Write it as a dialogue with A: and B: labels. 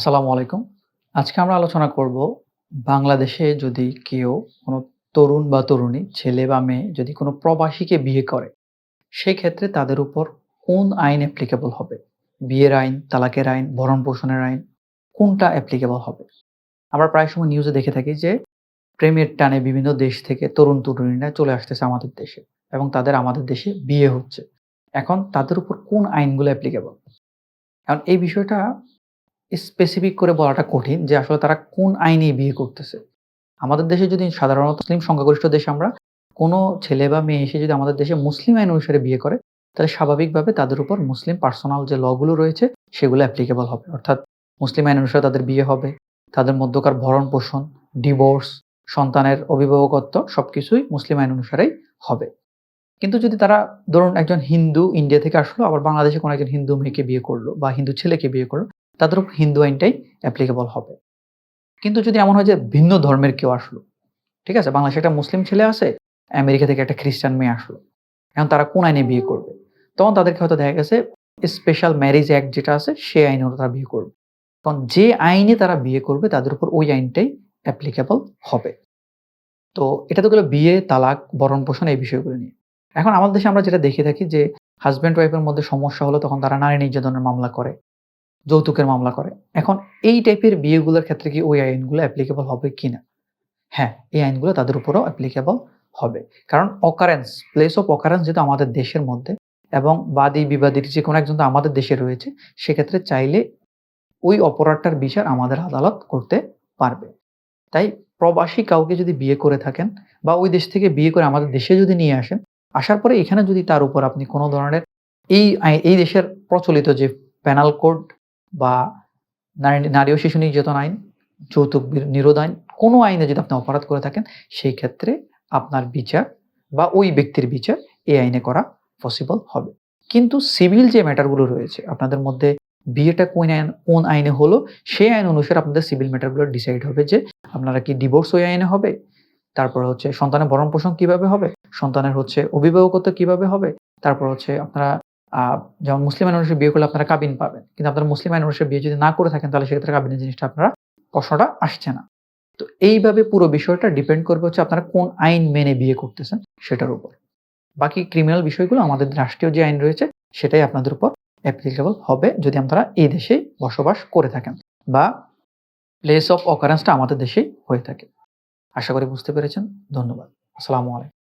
A: আসসালামু আলাইকুম। আজকে আমরা আলোচনা করব বাংলাদেশে যদি কেউ কোনো তরুণ বা তরুণী, ছেলে বা মেয়ে যদি কোনো প্রবাসীকে বিয়ে করে, সেক্ষেত্রে তাদের উপর কোন আইন অ্যাপ্লিকেবল হবে? বিয়ের আইন, তালাকের আইন, ভরণ-পোষণের আইন কোনটা অ্যাপ্লিকেবল হবে? আমরা প্রায় সময় নিউজে দেখে থাকি যে প্রেমের টানে বিভিন্ন দেশ থেকে তরুণ-তরুণীরা চলে আসতেছে আমাদের দেশে এবং তাদের আমাদের দেশে বিয়ে হচ্ছে। এখন তাদের উপর কোন আইনগুলো অ্যাপ্লিকেবল? কারণ এই বিষয়টা স্পেসিফিক করে বলাটা কঠিন যে আসলে তারা কোন আইনে বিয়ে করতেছে। আমাদের দেশে যদি সাধারণত মুসলিম সংখ্যাগরিষ্ঠ দেশ আমরা, কোনো ছেলে বা মেয়ে এসে যদি আমাদের দেশে মুসলিম আইন অনুসারে বিয়ে করে, তাহলে স্বাভাবিকভাবে তাদের উপর মুসলিম পার্সোনাল যে ল গুলো রয়েছে সেগুলো অ্যাপ্লিকেবল হবে। অর্থাৎ মুসলিম আইন অনুসারে তাদের বিয়ে হবে, তাদের মধ্যকার ভরণ-পোষণ, ডিভোর্স, সন্তানের অভিভাবকত্ব সবকিছুই মুসলিম আইন অনুসারেই হবে। কিন্তু যদি তারা ধরুন একজন হিন্দু ইন্ডিয়া থেকে আসলো আবার বাংলাদেশে কোনো একজন হিন্দু মেয়েকে বিয়ে করল বা হিন্দু ছেলেকে বিয়ে করল, তাদের উপর হিন্দু আইনটাই অ্যাপ্লিকেবল হবে। কিন্তু যদি এমন হয় যে ভিন্ন ধর্মের কেউ আসলো, ঠিক আছে? বাংলাদেশে একটা মুসলিম ছেলে আছে, আমেরিকা থেকে একটা খ্রিস্টান মেয়ে আসলো। এখন তারা কোন আইনে বিয়ে করবে? তখন তাদেরকে হয়তো দেখা গেছে স্পেশাল ম্যারেজ অ্যাক্ট যেটা আছে সে আইনে তারা বিয়ে করবে। কারণ যে আইনে তারা বিয়ে করবে তাদের উপর ওই আইনটাই অ্যাপ্লিকেবল হবে। তো এটা তো গেল বিয়ে, তালাক, ভরণ-পোষণ এই বিষয়গুলো নিয়ে। এখন আমাদের দেশে আমরা যেটা দেখে থাকি যে হাসব্যান্ড ওয়াইফ এর মধ্যে সমস্যা হলে তখন তারা নারী নির্যাতনের মামলা করে, যৌতুকের মামলা করে। এখন এই টাইপের বিয়েগুলোর ক্ষেত্রে কি ওই আইনগুলো অ্যাপ্লিকেবল হবে কিনা? হ্যাঁ, এই আইনগুলো তাদের উপরেও অ্যাপ্লিকেবল হবে। কারণ অকারেন্স, প্লেস অফ অকারেন্স যেহেতু আমাদের দেশের মধ্যে এবং বাদী-বিবাদীর যে কোনো একজন তো আমাদের দেশে রয়েছে, সেক্ষেত্রে চাইলে ওই অপরাধটার বিচার আমাদের আদালত করতে পারবে। তাই প্রবাসী কাউকে যদি বিয়ে করে থাকেন বা ওই দেশ থেকে বিয়ে করে আমাদের দেশে যদি নিয়ে আসেন, আসার পরে এখানে যদি তার উপর আপনি কোনো ধরনের এই এই দেশের প্রচলিত যে পেনাল কোড বা নারী ও শিশু নির্যাতন আইন, যৌতুক নিরোধ আইন, কোনো আইনে যদি আপনি অপরাধ করে থাকেন, সেই ক্ষেত্রে আপনার বিচার বা ওই ব্যক্তির বিচার এই আইনে করা পসিবল হবে। কিন্তু সিভিল যে ম্যাটারগুলো রয়েছে, আপনাদের মধ্যে বিয়েটা কোন আইন কোন আইনে হলো, সেই আইন অনুসারে আপনাদের সিভিল ম্যাটারগুলো ডিসাইড হবে যে আপনারা কি ডিভোর্স ওই আইনে হবে? তারপর হচ্ছে সন্তানের ভরণ-পোষণ কীভাবে হবে? সন্তানের হচ্ছে অভিভাবকত্ব কীভাবে হবে? তারপর হচ্ছে আপনারা যেমন মুসলিম অনুসারে বিয়ে করলে আপনারা কাবিন পাবেন। কিন্তু আপনারা মুসলিম আইন বিয়ে যদি না করে থাকেন, তাহলে সেক্ষেত্রে কাবিনের জিনিসটা আপনারা প্রশ্নটা আসছে না। তো এইভাবে পুরো বিষয়টা ডিপেন্ড করবে হচ্ছে আপনারা কোন আইন মেনে বিয়ে করতেছেন সেটার উপর। বাকি ক্রিমিনাল বিষয়গুলো আমাদের রাষ্ট্রীয় যে আইন রয়েছে, সেটাই আপনাদের উপর অ্যাপ্লিকেবল হবে যদি আপনারা এই দেশেই বসবাস করে থাকেন বা প্লেস অফ অকারেন্সটা আমাদের দেশেই হয়ে থাকে। আশা করি বুঝতে পেরেছেন। ধন্যবাদ। আসসালামু আলাইকুম।